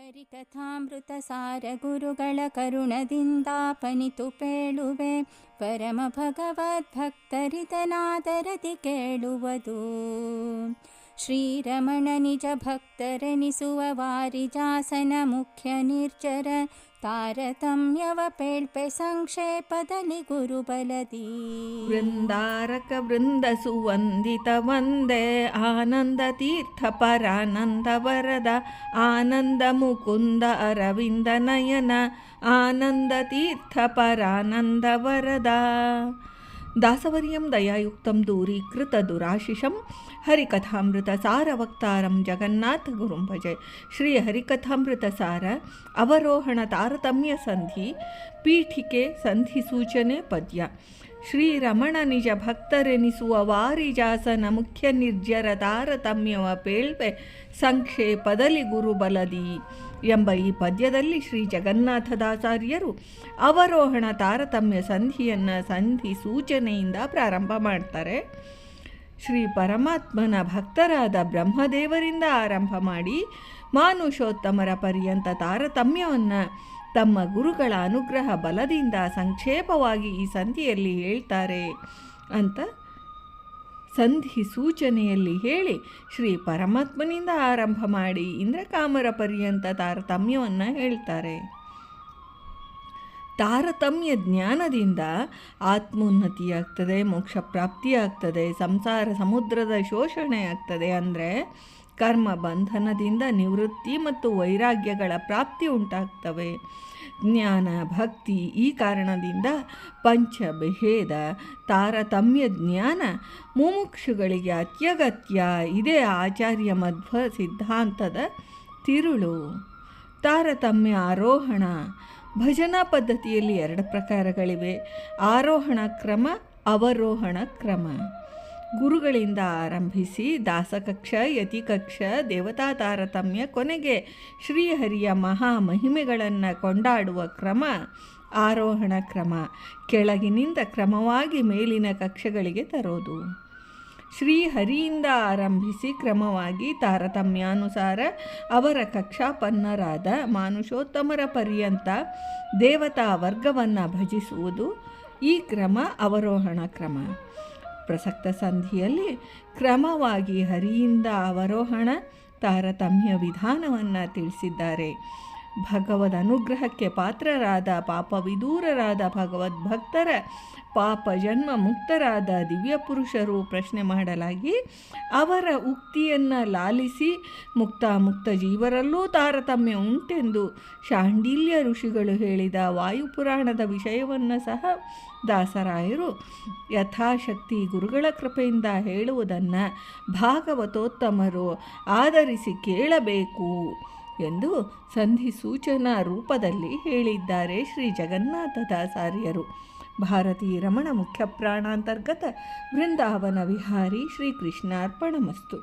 ಹರಿಕಥಾಮೃತ ಸಾರ ಗುರುಗಳ ಕರುಣದಿಂದಾಪನಿತು ಪೇಳುವೆ ಪರಮ ಭಗವದ್ಭಕ್ತರಿತನಾದರದಿ ಕೇಳುವುದು ಶ್ರೀರಮಣ ನಿಜ ಭಕ್ತರೆನಿಸುವ ವಾರಿಜಾಸನ ಮುಖ್ಯ ನಿರ್ಜರ तारतम्यवपेल्पे सङ्क्षेपदलि गुरुबलदी वृन्दारकवृन्दसुवन्दितवन्दे आनन्दतीर्थपरानन्दवरद आनन्दमुकुन्द अरविन्दनयन आनन्दतीर्थपरानन्दवरदा। दासवर्यं दयायुक्तं दूरीकृतदुराशिषं। हरिकथामृतसारवक्तारं जगन्नाथगुरुं भजे। श्रीहरिकथामृतसार अवरोहणतारतम्यसन्धि पीठिके सन्धिसूचने पद्य। ಶ್ರೀ ರಮಣ ನಿಜ ಭಕ್ತರೆನಿಸುವ ವಾರಿಜಾಸನ ಮುಖ್ಯ ನಿರ್ಜರ ತಾರತಮ್ಯವ ಪೇಳ್ವೆ ಸಂಕ್ಷೇಪದಲ್ಲಿ ಗುರುಬಲದಿ ಎಂಬ ಈ ಪದ್ಯದಲ್ಲಿ ಶ್ರೀ ಜಗನ್ನಾಥದಾಚಾರ್ಯರು ಅವರೋಹಣ ತಾರತಮ್ಯ ಸಂಧಿಯನ್ನು ಸಂಧಿ ಸೂಚನೆಯಿಂದ ಪ್ರಾರಂಭ ಮಾಡ್ತಾರೆ. ಶ್ರೀ ಪರಮಾತ್ಮನ ಭಕ್ತರಾದ ಬ್ರಹ್ಮದೇವರಿಂದ ಆರಂಭ ಮಾಡಿ ಮಾನುಷೋತ್ತಮರ ಪರ್ಯಂತ ತಾರತಮ್ಯವನ್ನು ತಮ್ಮ ಗುರುಗಳ ಅನುಗ್ರಹ ಬಲದಿಂದ ಸಂಕ್ಷೇಪವಾಗಿ ಈ ಸಂಧಿಯಲ್ಲಿ ಹೇಳ್ತಾರೆ ಅಂತ ಸಂಧಿ ಸೂಚನೆಯಲ್ಲಿ ಹೇಳಿ ಶ್ರೀ ಪರಮಾತ್ಮನಿಂದ ಆರಂಭ ಮಾಡಿ ಇಂದ್ರಕಾಮರ ಪರ್ಯಂತ ತಾರತಮ್ಯವನ್ನು ಹೇಳ್ತಾರೆ. ತಾರತಮ್ಯ ಜ್ಞಾನದಿಂದ ಆತ್ಮೋನ್ನತಿಯಾಗ್ತದೆ ಮೋಕ್ಷ ಪ್ರಾಪ್ತಿಯಾಗ್ತದೆ ಸಂಸಾರ ಸಮುದ್ರದ ಶೋಷಣೆ ಆಗ್ತದೆ ಅಂದರೆ ಕರ್ಮ, ಬಂಧನದಿಂದ ನಿವೃತ್ತಿ ಮತ್ತು ವೈರಾಗ್ಯಗಳ ಪ್ರಾಪ್ತಿ ಉಂಟಾಗ್ತವೆ. ಜ್ಞಾನ, ಭಕ್ತಿ ಈ ಕಾರಣದಿಂದ ಪಂಚಭೇದ ತಾರತಮ್ಯ ಜ್ಞಾನ, ಮುಮುಕ್ಷುಗಳಿಗೆ ಅತ್ಯಗತ್ಯ ಇದೇ ಆಚಾರ್ಯ ಮಧ್ವ ಸಿದ್ಧಾಂತದ ತಿರುಳು. ತಾರತಮ್ಯ ಆರೋಹಣ, ಭಜನಾ ಪದ್ಧತಿಯಲ್ಲಿ ಎರಡು ಪ್ರಕಾರಗಳಿವೆ. ಆರೋಹಣ ಕ್ರಮ, ಅವರೋಹಣ ಕ್ರಮ. ಗುರುಗಳಿಂದ ಆರಂಭಿಸಿ ದಾಸಕಕ್ಷ, ಯತಿಕಕ್ಷ ದೇವತಾ ತಾರತಮ್ಯ ಕೊನೆಗೆ ಶ್ರೀಹರಿಯ ಮಹಾ ಮಹಿಮೆಗಳನ್ನು ಕೊಂಡಾಡುವ ಕ್ರಮ, ಆರೋಹಣ ಕ್ರಮ, ಕೆಳಗಿನಿಂದ ಕ್ರಮವಾಗಿ ಮೇಲಿನ ಕಕ್ಷೆಗಳಿಗೆ ತರೋದು. ಶ್ರೀಹರಿಯಿಂದ ಆರಂಭಿಸಿ ಕ್ರಮವಾಗಿ ತಾರತಮ್ಯಾನುಸಾರ ಅವರ ಕಕ್ಷಾಪನ್ನರಾದ ಮಾನುಷೋತ್ತಮರ ಪರ್ಯಂತ ದೇವತಾ ವರ್ಗವನ್ನು ಭಜಿಸುವುದು ಈ ಕ್ರಮ ಅವರೋಹಣ ಕ್ರಮ. ಪ್ರಸಕ್ತ ಸಂಧಿಯಲ್ಲಿ ಕ್ರಮವಾಗಿ ಹರಿಯಿಂದ ಅವರೋಹಣ ತಾರತಮ್ಯ ವಿಧಾನವನ್ನು ತಿಳಿಸಿದ್ದಾರೆ. ಭಗವದ್ ಅನುಗ್ರಹಕ್ಕೆ ಪಾತ್ರರಾದ ಪಾಪವಿದೂರರಾದ ಭಗವದ್ಭಕ್ತರ ಪಾಪ ಜನ್ಮ ಮುಕ್ತರಾದ ದಿವ್ಯ ಪುರುಷರು ಪ್ರಶ್ನೆ ಮಾಡಲಾಗಿ, ಅವರ ಉಕ್ತಿಯನ್ನು ಲಾಲಿಸಿ ಮುಕ್ತ ಮುಕ್ತ ಜೀವರಲ್ಲೂ ತಾರತಮ್ಯ ಉಂಟೆಂದು ಶಾಂಡಿಲ್ಯ ಋಷಿಗಳು ಹೇಳಿದ ವಾಯುಪುರಾಣದ ವಿಷಯವನ್ನು ಸಹ ದಾಸರಾಯರು ಯಥಾಶಕ್ತಿ ಗುರುಗಳ ಕೃಪೆಯಿಂದ ಹೇಳುವುದನ್ನು ಭಾಗವತೋತ್ತಮರು ಆಧರಿಸಿ ಕೇಳಬೇಕು. ಎಂದು ಸಂಧಿ ಸೂಚನಾ ರೂಪದಲ್ಲಿ ಹೇಳಿದ್ದಾರೆ ಶ್ರೀ ಜಗನ್ನಾಥದಾಚಾರ್ಯರು ಭಾರತೀ ರಮಣ ಮುಖ್ಯ ಪ್ರಾಣಾಂತರ್ಗತ ವೃಂದಾವನ ವಿಹಾರಿ ಶ್ರೀಕೃಷ್ಣಾರ್ಪಣಮಸ್ತು.